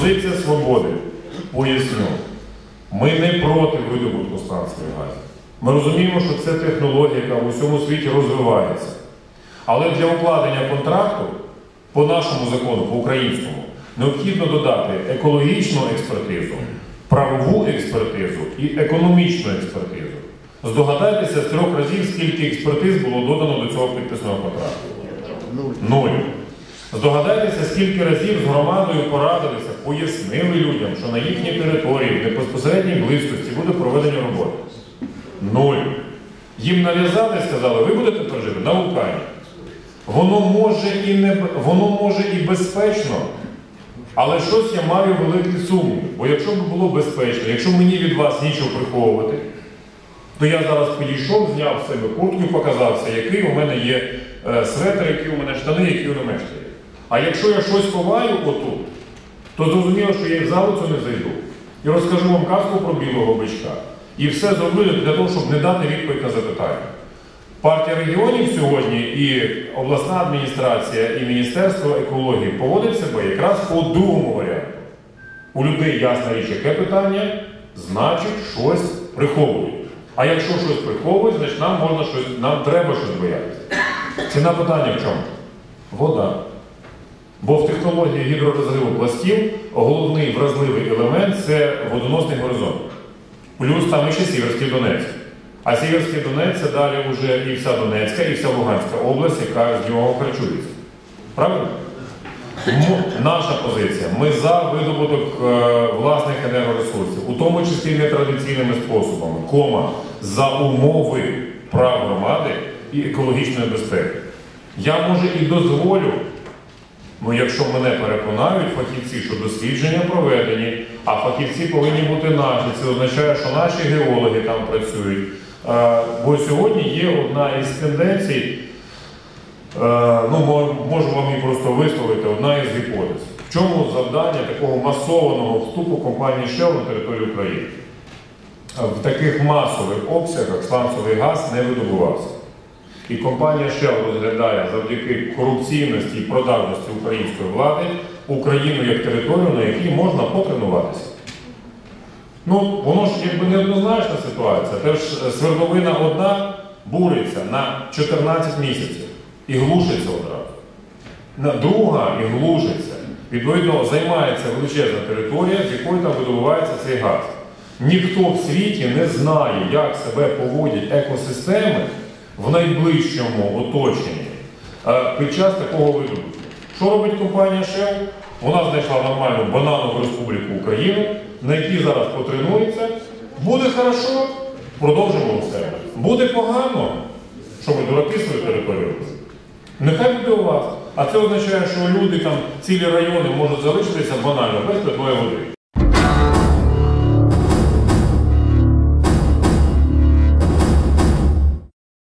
Позиція свободи. Поясню. Ми не проти видобутку станції газу. Ми розуміємо, що це технологія, яка в усьому світі розвивається. Але для укладення контракту по нашому закону, по українському, необхідно додати екологічну експертизу, правову експертизу і економічну експертизу. Здогадайтеся з трьох разів, скільки експертиз було додано до цього підписаного контракту. Нуль. Здогадайтеся, скільки разів з громадою порадилися, пояснили людям, що на їхній території, в безпосередній близькості буде проведення роботи. Нуль. Їм нав'язали, сказали, ви будете тепер жити на вулкані. Воно може і не воно може і безпечно, але щось я маю великий сумнів. Бо якщо б було безпечно, якщо мені від вас нічого приховувати, то я зараз підійшов, зняв з себе куртку і показався, який у мене є е, светр, які у мене штани, які у мене штани. А якщо я щось ховаю отут, то зрозуміло, що я в залу цю не зайду. І розкажу вам казку про білого бичка. І все зроблю для того, щоб не дати відповідь на запитання. Партія регіонів сьогодні і обласна адміністрація, і Міністерство екології поводять себе якраз по другому варіанту. У людей ясна річ, яке питання, значить щось приховують. А якщо щось приховують, значить нам можна щось, нам треба щось боятися. Ціна питання в чому? Вода. Бо в технології гідророзриву пластів головний вразливий елемент це водоносний горизонт. Плюс там ще Сіверський Донець. А Сіверський Донець це далі вже і вся Донецька, і вся Луганська область, яка з нього харчується. Правильно? Тому наша позиція. Ми за видобуток е, власних енергоресурсів, у тому числі нетрадиційними способами, кома, за умови прав громади і екологічної безпеки. Я може і дозволю, ну якщо мене переконають фахівці, що дослідження проведені, а фахівці повинні бути наші. Це означає, що наші геологи там працюють. Е, Бо сьогодні є одна із тенденцій. Е, ну, можу вам її просто висловити, одна із гіпотез. В чому завдання такого масованого вступу компанії Shell на територію України? В таких масових обсягах сланцевий газ не видобувався. І компанія Shell розглядає завдяки корупційності і продажності української влади Україну як територію, на якій можна потренуватися. Ну, воно ж якби неоднозначна ситуація. Теж е, свердловина одна буриться на 14 місяців і глушиться одразу. Друга і глушиться. Відповідно, займається величезна територія, з якої там видобувається цей газ. Ніхто в світі не знає, як себе поводять екосистеми в найближчому оточенні е, під час такого видобутку. Що робить компанія Shell? Вона знайшла нормальну бананову республіку Україну, на якій зараз потренується. Буде хорошо, продовжимо у себе. Буде погано, що ви дураки свою територію. Нехай буде у вас. А це означає, що люди там цілі райони можуть залишитися банально без питної води.